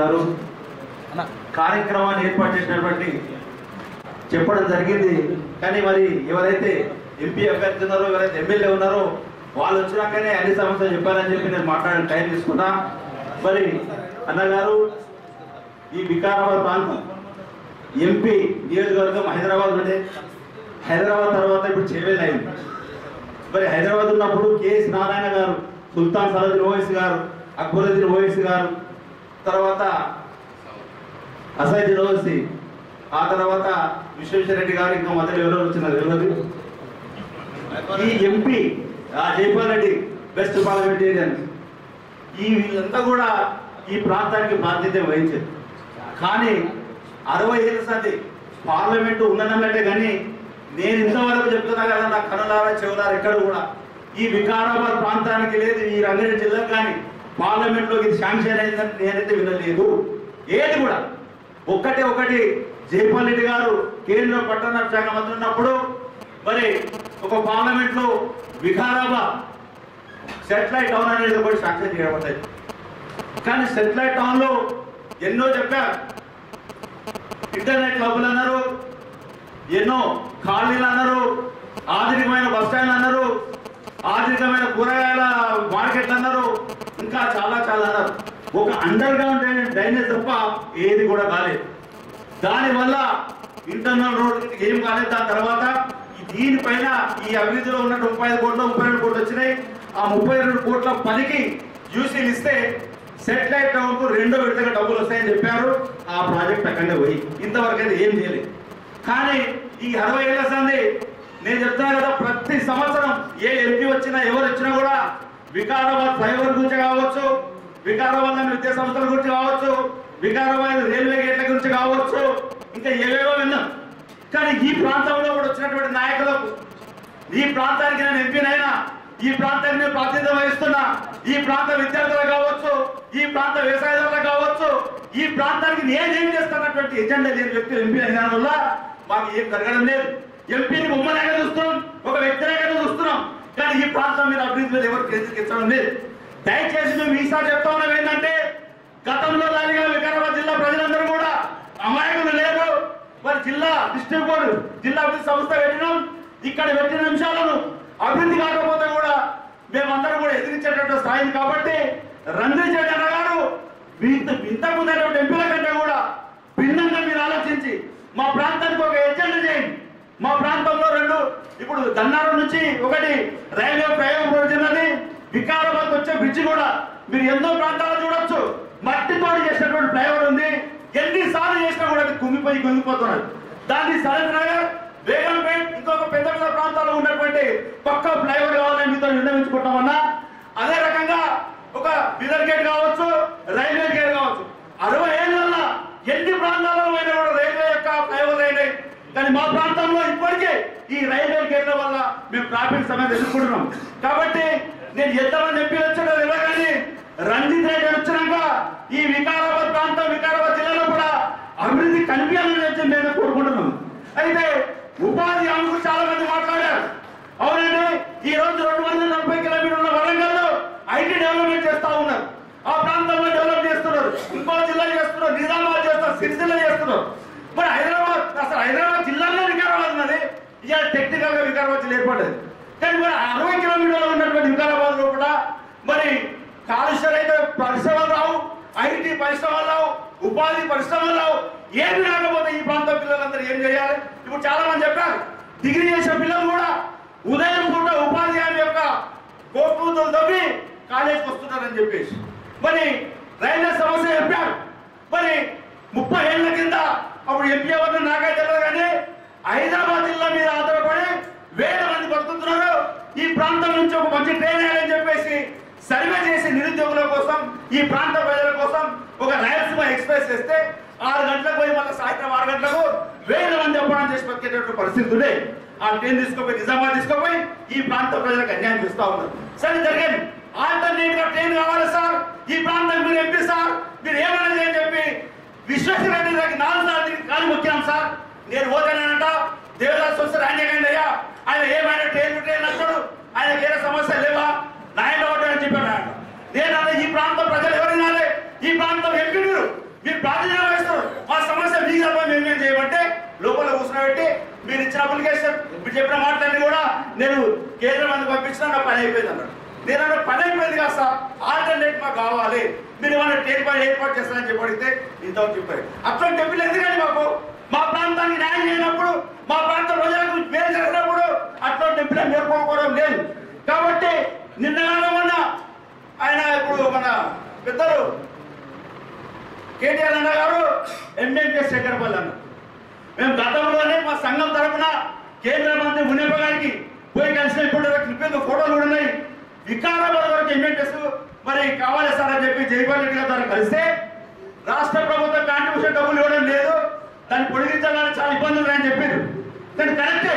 గారు. కార్యక్రమాన్ని ఏర్పాటు చేసినటువంటి చెప్పడం జరిగింది. కానీ మరి ఎవరైతే ఎంపీ అభ్యర్థి ఉన్నారో ఎవరైతే ఎమ్మెల్యే ఉన్నారో వాళ్ళు వచ్చినాకనే అన్ని సమస్యలు చెప్పారని చెప్పి నేను మాట్లాడే టైం తీసుకున్నా. మరి అన్నగారు ఈ వికారాబాద్ ప్రాంతం ఎంపీ నియోజకవర్గం హైదరాబాద్ ఉండే. హైదరాబాద్ తర్వాత ఇప్పుడు చేయలేదు అయింది. మరి హైదరాబాద్ ఉన్నప్పుడు కేఎస్ నారాయణ గారు సుల్తాన్ సలదీన్ ఓవైసీ గారు అక్బరుద్దీన్ ఓవైసీ గారు తర్వాత అసైదీన్ ఓవైసీ ఆ తర్వాత విశ్వేశ్వరరెడ్డి గారు ఇంకా మొదలు ఎవరెవరు వచ్చినారు ఎవరు ఈ MP Jaipal Reddy best parliamentarian. ఈ వీళ్ళంతా కూడా ఈ ప్రాంతానికి బాధ్యత వహించారు. కానీ అరవై ఏళ్ళ సంది పార్లమెంటు ఉన్నదన్నట్టే కానీ నేను ఇంతవరకు చెప్తున్నా కదా నా కనులారా చెవులారా ఎక్కడ కూడా ఈ వికారాబాద్ ప్రాంతానికి లేదు ఈ రంగారెడ్డి జిల్లాకు కానీ పార్లమెంట్లో ఇది శాంక్షన్ అయిందని నేనైతే వినలేదు. ఏది కూడా ఒక్కటే ఒకటి జైపాల్ రెడ్డి గారు కేంద్ర పట్టణ శాఖ మంత్రి ఉన్నప్పుడు మరి ఒక పార్లమెంట్లో వికారాబాద్ సెటిలైట్ టౌన్ అనేది ఒకటి శాంక్షన్ చేయబడ్డాయి కానీ సెటిలైట్ టౌన్లో ఎన్నో చెప్పారు. ఇంటర్నెట్ క్లబ్లు అన్నారు ఎన్నో కాలనీలు అన్నారు ఆధునికమైన బస్ అన్నారు ఆధునికమైన కూరగాయల మార్కెట్లు అన్నారు ఇంకా చాలా చాలా అన్నారు. ఒక అండర్ గ్రౌండ్ డ్రైనేజ్ తప్ప ఏది కూడా కాలేదు. దానివల్ల ఇంటర్నల్ రోడ్ ఏం కాలేదు. దాని తర్వాత దీనిపైన ఈ అభివృద్ధిలో ఉన్న ముప్పై ఐదు కోట్లు ముప్పై రెండు కోట్లు వచ్చినాయి. ఆ ముప్పై రెండు కోట్ల పనికి యూసీలు ఇస్తే సెటిలైట్ టౌన్కు రెండో విడతగా డబ్బులు వస్తాయని చెప్పారు. ఆ ప్రాజెక్ట్ అక్కడే పోయి ఇంతవరకు అయితే ఏం చేయలేదు. కానీ ఈ అరవై ఏళ్ళ సంది నేను చెప్తాను కదా ప్రతి సంవత్సరం ఏ ఎంపీ వచ్చినా ఎవరు వచ్చినా కూడా వికారాబాద్ ఫ్లైఓవర్ గురించి కావచ్చు వికారాబాద్ అనే విద్యా సంస్థల గురించి కావచ్చు వికారాబాద్ రైల్వే గేట్ల గురించి కావచ్చు ఇంకా ఏవేవో విన్నాం. కానీ ఈ ప్రాంతంలో కూడా వచ్చినటువంటి నాయకులకు ఈ ప్రాంతానికి నేను ఎంపీనైనా ఈ ప్రాంతానికి నేను ప్రాతినిధ్యం వహిస్తున్నా. ఈ ప్రాంత విద్యార్థులు కావచ్చు ఈ ప్రాంత వ్యవసాయదారులు కావచ్చు ఈ ప్రాంతానికి నేను ఏం చేస్తున్నటువంటి ఎజెండా లేని వ్యక్తులు ఎంపీ అయిన వల్ల మాకు ఏం జరగడం లేదు. ఎంపీని బొమ్మలాగా చూస్తున్నాం ఒక వ్యక్తిలాగా చూస్తున్నాం. కానీ ఈ ప్రాంతం మీద అభివృద్ధి మీద ఎవరు కేంద్రీకరించడం లేదు. దయచేసి మేము ఈసారి చెప్తా ఉన్నాం ఏంటంటే గతంలో దానిగా వికారాబాద్ జిల్లా ప్రజలందరూ కూడా అమాయకులు లేరు మరి జిల్లా డిస్ట్రిక్ట్ బోర్డు జిల్లా అభివృద్ధి సంస్థ పెట్టినాం ఇక్కడ పెట్టిన అంశాలను అభివృద్ధి కాకపోతే కూడా మేమందరం కూడా ఎదిరించేటటువంటి స్థాయి కాబట్టి రంజిత్ రెడ్డి గారు ఇంతకు ముందైనటువంటి ఎంపీల కంటే కూడా భిన్నంగా మీరు ఆలోచించి మా ప్రాంతానికి ఒక ఎజెండా చేయండి. మా ప్రాంతంలో రెండు ఇప్పుడు దన్నారం నుంచి ఒకటి రైల్వే ప్రయోగం రోజున్నది వికారాబాద్ వచ్చే బ్రిడ్జ్ కూడా మీరు ఎన్నో ప్రాంతాలు చూడొచ్చు. మట్టితో చేసినటువంటి ఫ్లైఓవర్ ఉంది ఎన్నిసార్లు చేసినా కూడా అది కుంగిపోయి కుంగిపోతున్నది దాన్ని సరైన నగర్ బేగంపేట్ ఇంకొక పెద్ద పెద్ద ప్రాంతాల్లో ఉన్నటువంటి పక్క ఫ్లైఓవర్ కావాలని మీతో నిర్ణయించుకుంటామన్నా అదే రకంగా ఒక బిదర్ గేట్ కావచ్చు రైల్వే గేట్ కావచ్చు. అరవై ఏళ్ళ ఎన్ని ప్రాంతాలలో అయినా కూడా రైల్వే యొక్క ఫ్లైఓవర్ అయినాయి. కానీ మా ప్రాంతంలో ఇప్పటికే ఈ రైల్వే గేట్ల వల్ల మేము ట్రాఫిక్ సమస్య ఎదుర్కొంటున్నాం. కాబట్టి నేను ఎంతమంది ఎంపీలు వచ్చాడో ఎలా కానీ రంజిత్ రెడ్డి వచ్చినాక ఈ వికారాబాద్ కనిపించాలని మేము నేను కోరుకుంటున్నాం. అయితే ఉపాధి హామీ చాలా మంది మాట్లాడారు. అవునండి ఈ రోజు రెండు వందల నలభై కిలోమీటర్ల వరంగల్లో ఐటీ డెవలప్మెంట్ చేస్తా ఉన్నారు. ఆ ప్రాంతంలో డెవలప్ చేస్తున్నారు. ఇంకో జిల్లా చేస్తున్నారు నిజామాబాద్ చేస్తున్నారు సిరిసిల్ల చేస్తున్నారు. మరి హైదరాబాద్ అసలు హైదరాబాద్ జిల్లాలో వికారాబాద్ ఉన్నది. ఇక టెక్నికల్గా వికారాబాద్ జిల్లా ఏర్పడ్డది కానీ మరి అరవై కిలోమీటర్లు ఉన్నటువంటి వికారాబాద్లో కూడా మరి కాలుష్యాలు అయితే పరిశ్రమలు రావు ఐటీ పరిశ్రమలు రావు ఉపాధి పరిశ్రమలు రావు. ఏమి రాకపోతే ఈ ప్రాంతం పిల్లలందరూ ఏం చేయాలి? ఇప్పుడు చాలా మంది చెప్పారు. డిగ్రీ చేసిన పిల్లలు కూడా ఉదయం కూడా ఉపాధి యొక్క గోపూతులు తవ్వి కాలేజీకి వస్తున్నారని చెప్పేసి. మరి రైల్వే సమస్య చెప్పారు. మరి ముప్పై ఏళ్ళ కింద అప్పుడు ఎంపీ ఎవరిని నాకే తెలియదు కానీ హైదరాబాద్ జిల్లా మీద ఆధారపడి వేల మంది పడుతున్నారు ఈ ప్రాంతం నుంచి ఒక మంచి ట్రైన్ వేయాలని చెప్పేసి సర్వే చేసి నిరుద్యోగుల కోసం ఈ ప్రాంత ప్రజల కోసం ఒక రాయలసీమ ఎక్స్ప్రెస్ చేస్తే ఆరు గంటలకు పోయి మళ్ళీ సాయంత్రం ఆరు గంటలకు వేల మంది అప్పడం చేసి బతికేటటువంటి పరిస్థితి ఉండే ఆ ట్రైన్ తీసుకుపోయి నిజామాబాద్ తీసుకుపోయి ఈ ప్రాంత ప్రజలకు అన్యాయం చేస్తూ ఉన్నారు. సరే జరిగింది. ఆల్టర్నేట్గా ట్రైన్ కావాలి సార్. ఈ ప్రాంతం మీరు ఎంపీ సార్. మీరు ఏమైనా చేయని చెప్పి విశ్వేశ్వరరెడ్డి గారికి నాలుగు సార్లు తిరిగి కాలు సార్. నేను పోతానంట. దేవదాస్ వస్తారు ఆయన అయ్యా. ఆయన ఏమైనా ట్రైన్ ట్రైన్ అంటాడు ఆయన వేరే సమస్య లేదు నాయన ఒకటి అని చెప్పాడు ఆయన నేను అన్న ఈ ప్రాంతం ప్రజలు ఎవరు వినాలి ఈ ప్రాంతం ఎంపీ మీరు మీరు ప్రాతినిధ్యం వహిస్తారు మా సమస్య మీ తప్ప మేమేం చేయమంటే లోపల కూర్చోబెట్టి మీరు ఇచ్చిన ఇప్పుడు మీరు చెప్పిన మాటలన్నీ కూడా నేను కేంద్రం మంది పంపించినా నా పని అయిపోయింది అన్నాడు నేను అన్న పని అయిపోయింది కదా సార్. ఆల్టర్నేట్ మాకు కావాలి. మీరు ఏమైనా ట్రైన్ పని ఏర్పాటు చేస్తారని చెప్పి అడిగితే ఇంతవరకు చెప్పారు అట్లా చెప్పిన ఎందుకండి మాకు? మా ప్రాంతానికి న్యాయం చేయనప్పుడు మా ప్రాంత ప్రజలకు మేలు జరిగినప్పుడు అట్లా చెప్పిన మేర్కోకపోవడం లేదు. కాబట్టి నిన్న మొన్న ఆయన ఇప్పుడు మన పెద్దలు కేటీఆర్ అన్న గారు ఎంఎంకే శంకరపల్లి అన్న. మేము గతంలోనే మా సంఘం తరఫున కేంద్ర మంత్రి మునియప్ప గారికి పోయి కలిసిన ఇప్పుడు క్లిప్పింగ్ ఫోటోలు కూడా ఉన్నాయి. వికారాబాద్ వరకు ఎంఎంకేస్ మరి కావాలి సార్ అని చెప్పి జైపాల్ రెడ్డి గారు కలిస్తే రాష్ట్ర ప్రభుత్వం కాంట్రిబ్యూషన్ డబ్బులు ఇవ్వడం లేదు. దాన్ని పొడిగించాలని చాలా ఇబ్బందులు ఉన్నాయని చెప్పారు. కానీ కరెక్టే.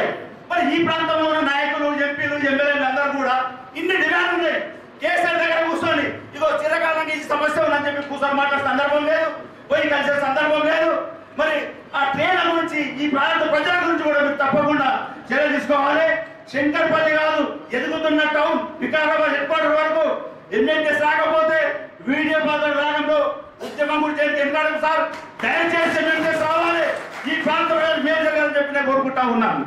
మరి ఈ ప్రాంతంలో ఉన్న నాయకులు ఎంపీలు ఎమ్మెల్యేలు అందరూ కూడా ఇన్ని డిమాండ్లు ఉన్నాయి కేసీఆర్ దగ్గర కూర్చొని ఇదో చిరకాలంగా ఈ సమస్య ఉందని చెప్పి కూర్చొని మాట్లాడే సందర్భం లేదు. పోయి కలిసే సందర్భం లేదు. మరి ఆ ట్రైన్ గురించి ఈ ప్రాంత ప్రజల గురించి కూడా మీరు తప్పకుండా చర్య తీసుకోవాలి. శంకర్పల్లి కాదు ఎదుగుతున్న టౌన్ వికారాబాద్ హెడ్ క్వార్టర్ వరకు ఎమ్మెల్యేస్ రాకపోతే వీడియో బాధలు రావడంలో ఉద్యమం గురించి ఏంటి ఎందుకంటే సార్? దయచేసి ఎమ్మెల్యేస్ రావాలి. ఈ ప్రాంత ప్రజలు మేలు జరగాలని చెప్పి నేను కోరుకుంటా ఉన్నాను.